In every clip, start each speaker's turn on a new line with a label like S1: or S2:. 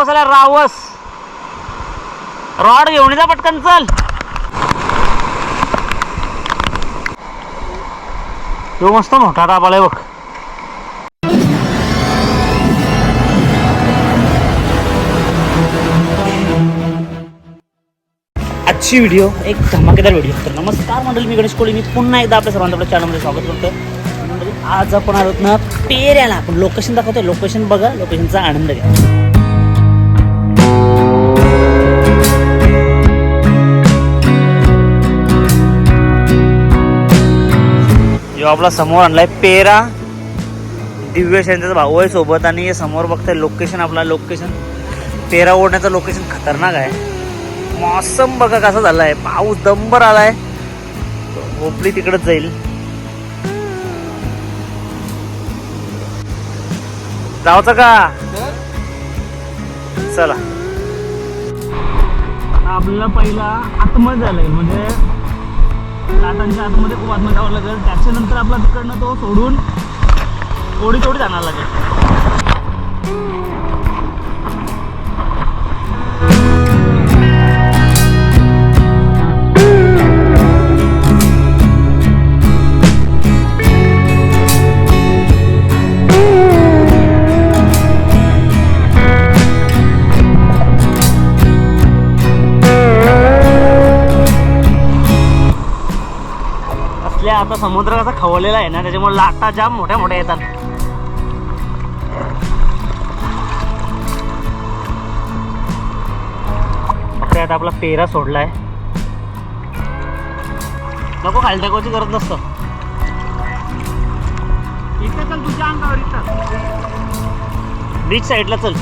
S1: रावस आला रावस. रॉड घेऊन जा पटकन चल. तो मस्त मोठा डाबाला आहे बघ. आजची व्हिडिओ एक धमाकेदार व्हिडिओ तर नमस्कार मंडळी मी गणेश कोळी. मी पुन्हा एकदा आपल्या सर्वांचं आपल्या चॅनलमध्ये स्वागत करतो आज आपण आलोत ना पेऱ्याला. आपण लोकेशन दाखवतोय. लोकेशन बघा लोकेशनचा आनंद घ्या. जो आपला समोर आणलाय पेरा. दिव्य त्यांचा भाऊ आहे सोबत आणि हे समोर बघताय लोकेशन आपला लोकेशन पेरा ओढण्याचं लोकेशन खतरनाक आहे. मौसम बघा कसा झालाय. पाऊस दंबर आलाय. होपली तिकडच जाईल. जावचं का? चला. आपल्याला पहिला आत्मज झालंय. म्हणजे लाटांच्या आतमध्ये खूप आतमध्ये जावं लागेल. त्याच्यानंतर आपला तिकडनं तो सोडून थोडी थोडी जाणार लागेल. आता समुद्र कसा खवळलेला आहे ना त्याच्यामुळे लाटा जाम मोठ्या मोठ्या येतात. आता आपला पेरा सोडलाय. नको खाली टाकायची गरज नसतं. इथे चल तुझ्या अंगावर इथं. बीच साईडला चल.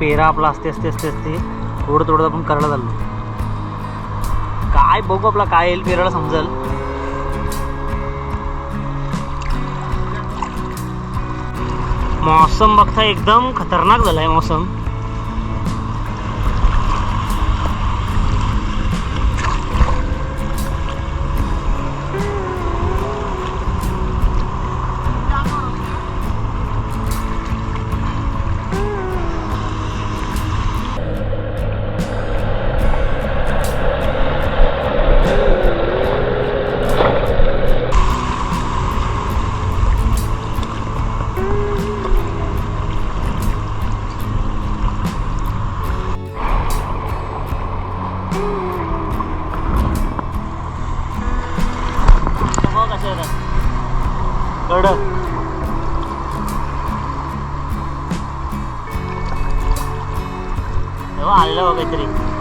S1: पेरा आपला असते असते असते असते. थोडं थोडं आपण करायला चाललो. काय बघू आपला काय येईल पेराला समजल. मौसम बघता एकदम खतरनाक झालाय मौसम. तेव्हा आलेलं बघ काहीतरी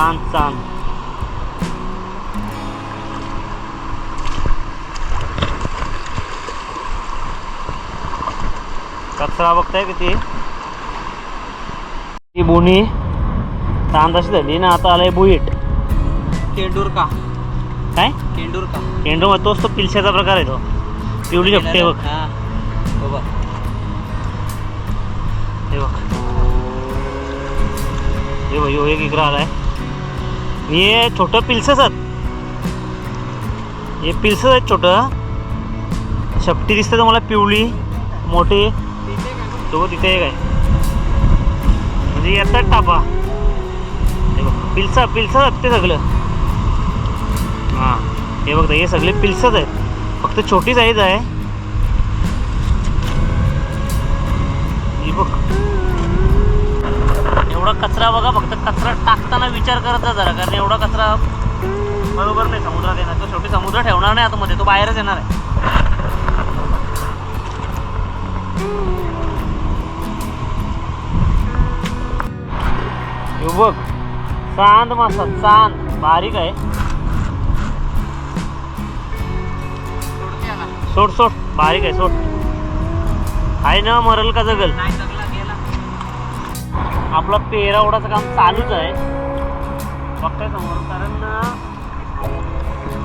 S1: चांद कचरा बघताय किती ही बोनी चांद अशी झाली ना आता आलाय बुईट
S2: केंडूर का
S1: काय
S2: केंडूर का
S1: केंडू तोच तो पिलशाचा प्रकार आहे तो पिवळी आहे बघ
S2: हा बघ
S1: हे बघ हे एक इकडं आलाय हे छोटं पिल्सच आहेत. हे पिल्सच आहेत छोटं. शेपटी दिसते तुम्हाला पिवळी मोठी. तो तिथे एक आहे. म्हणजे येतात टापा. हे बघ पिल्सा पिल्सच आहेत ते सगळं. हां हे बघ हे सगळे पिल्सच आहेत. फक्त छोटी साईज आहे. ही बघ. एवढा कचरा बघा फक्त कचरा टाकताना विचार करत जा जरा कारण एवढा कचरा बरोबर नाही समुद्रात येणार. तो शेवटी समुद्र ठेवणार नाही आतमध्ये तो बाहेरच येणार आहे. हे बघ चांद मासा चांद बारीक आहे. सोड सोड बारीक आहे सोड. आहे ना मरल का जगल?
S2: नाही
S1: आपलं पेरावडाचं काम चालूच आहे. बघताय समोर कारण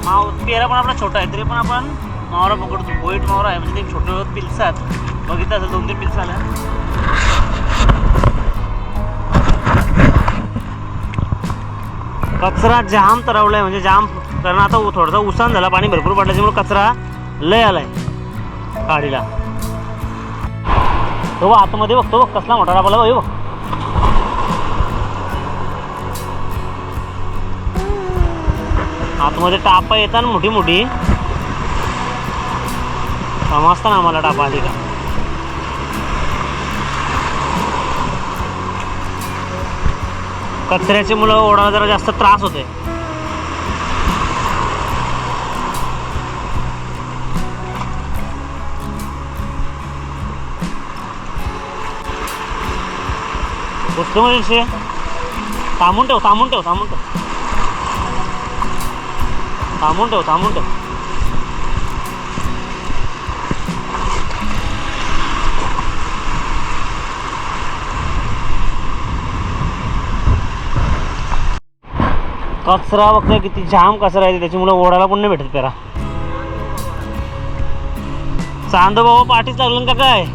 S1: माव पेरा पण आपला छोटा आहे तरी पण आपण मावरा पकडतो. बोईट मावरा आहे म्हणजे ते छोटे पिल्सात. बघितलं असेल दोन तीन पिल्स आल्या. कचरा जाम तरवलाय म्हणजे जाम कारण आता थोडासा उसान झाला पाणी भरपूर पडल्याच्यामुळे कचरा लय आलाय गाडीला. तो आतमध्ये बघतो बघ कसला मोठा डाबाला बघ. आतमध्ये टापा येतात मोठी मोठी. समजतं ना आम्हाला टापा आली का? कचऱ्याची मुलं ओढायला जरा जास्त त्रास होते गोष्ट म्हणजे थांबून ठेव थांबून ठेव थांबून ठेव. थांबून ठेव थांबून ठेव. कचरा बघतोय किती जाम कचरा आहे त्याच्यामुळे ओढायला पण नाही भेटत पेरा. चांद बाबा पाठीच लागलं का काय?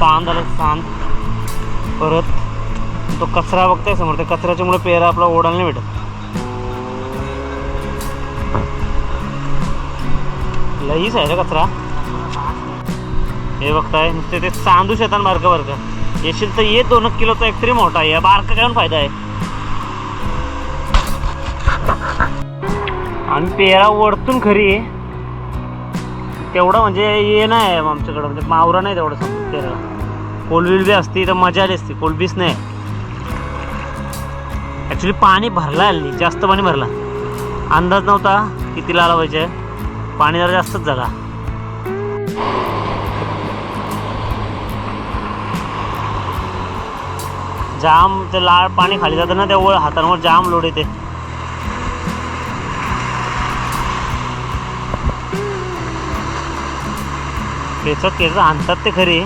S1: चांद आलं चांद. परत तो कचरा बघताय समोर त्या कचऱ्याच्यामुळे पेरा आपला ओढायला नाही भेटत. लईच आहे रे कचरा. हे बघताय नुसते ते सांदू शेतान बारकं बारकं येशील तर ये दोन किलोचा एक तरी मोठा आहे. बारका काय फायदा आहे? आणि पेरा ओढतून खरी आहे. तेवढं म्हणजे हे नाही आहे आमच्याकडं. म्हणजे मावरा नाही तेवढं समजा पेरा कोलबिल बी असती तर मजा आली असती. कोलबीच नाही. ॲक्च्युली पाणी भरला आली जास्त पाणी भरला. अंदाज नव्हता कितीला आला पाहिजे. पाणी जरा जास्तच झाला. जाम ते लाळ पाणी खाली जातं ना त्यावर हातांवर जाम लोड येते. केस केस आणतात ते खरी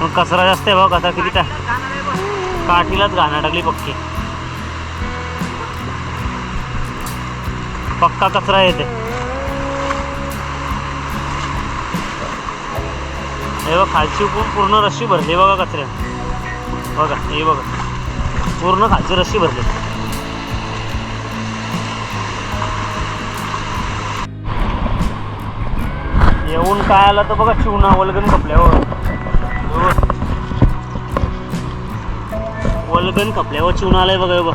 S1: पण कचरा जास्त आहे बघ आता किती टा काठीलाच घाणा टाकली पक्की. पक्का कचरा येते. हे बघ खालची पूर्ण रस्सी भरली. बघा कचऱ्या. बघा हे बघा. पूर्ण खालची रस्सी भरली. येऊन काय आलं तर बघा चिवणा वलगन खपल्यावर. वलगण वलगन खपल्यावर चिवणा आलंय बघा हे बघ.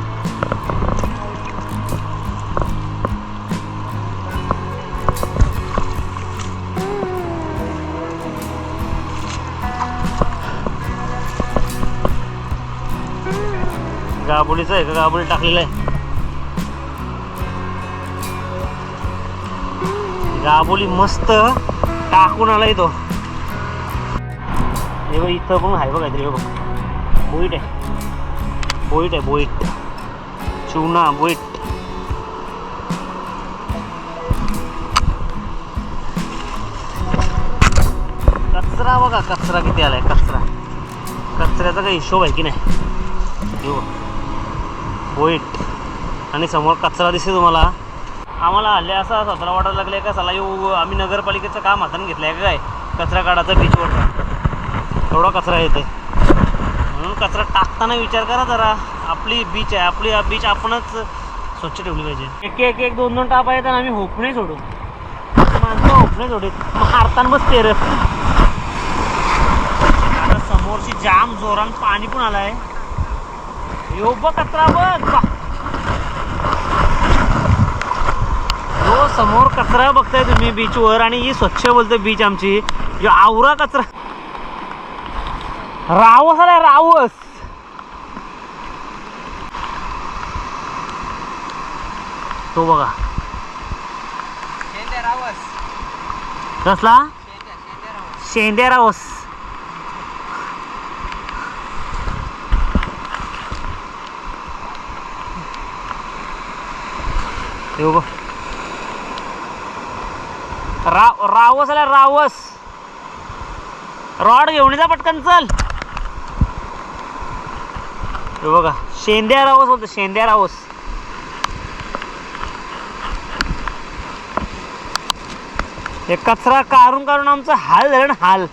S1: गाबोलीचं आहे का? गाबोली टाकलेलं आहे. गाबोली मस्त टाकून आलाय तो हे बघ इथं पण आहे बघ काहीतरी बघ. बोईट आहे. बोईट आहे बोईट. चुना बोईट. कचरा बघा कचरा किती आलाय कचरा. कचऱ्याचा काही हिशोब आहे की नाही? हे आणि समोर कचरा दिसते तुम्हाला. आम्हाला हल्ले असा सतरा वाटायला लागले का? चला येऊ आम्ही नगरपालिकेचं काम हाताने घेतलं आहे काय? कचरा काढायचा बीचवर एवढा कचरा येते म्हणून कचरा टाकताना विचार करा जरा. आपली बीच आहे. आपली बीच आपणच स्वच्छ ठेवली पाहिजे. एक एक एक दोन दोन टाप आहेत आणि आम्ही होपणे सोडू. माणसं होपणे नाही सोडू मारताना बस तेर. आता समोरची जाम जोरान पाणी पण आलं आहे यो बघ कचरा बघ. हो समोर कचरा बघताय तुम्ही बीचवर आणि ही स्वच्छ बोलते बीच आमची. जो आवरा कचरा. रावस आलाय रावस. तो बघा. कसला?
S2: शेंद्या रावस.
S1: हे बघ. राव रावस आला रावस. रॉड घेऊन जा पटकन चल. हे बघा शेंद्या रावस बोलतो शेंद्या रावस. हे कचरा काढून काढून आमचा हाल झालं ना हाल.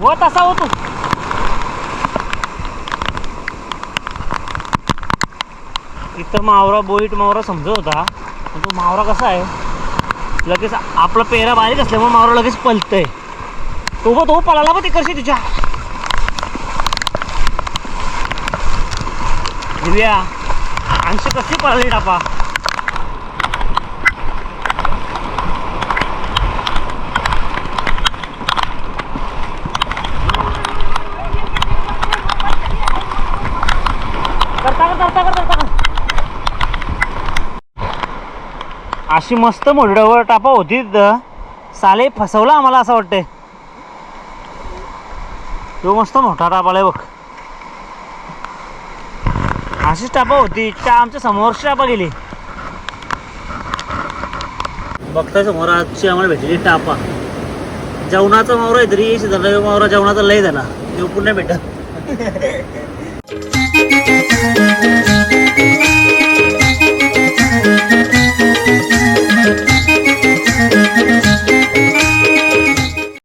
S1: हो तसा होतो. एकतर मावरा बोईट मावरा समजत होता. पण तो मावरा कसा आहे? लगेच आपला पेरा बारीक असल्यामुळे मावरा लगेच पलतय. तो बघ तो पळाला बघ तिकडशी तुझ्या दिव्या अंश कशी पळाली टापा करता कर करता कर करता कर अशी मस्त मोडल्यावर टापा होती तिथं. साले फसवला आम्हाला असं वाटतंय. तो मस्त मोठा टापाला बघ. अशीच टापा होती. चा आमच्या समोरची टापा गेली. बघताय समोर आजची आम्हाला भेटली टापा. जेवणाचा मावरा आहे तरी सिद्धार्थ मावरा जेवणाचा लय झाला. देव पुन्हा भेटत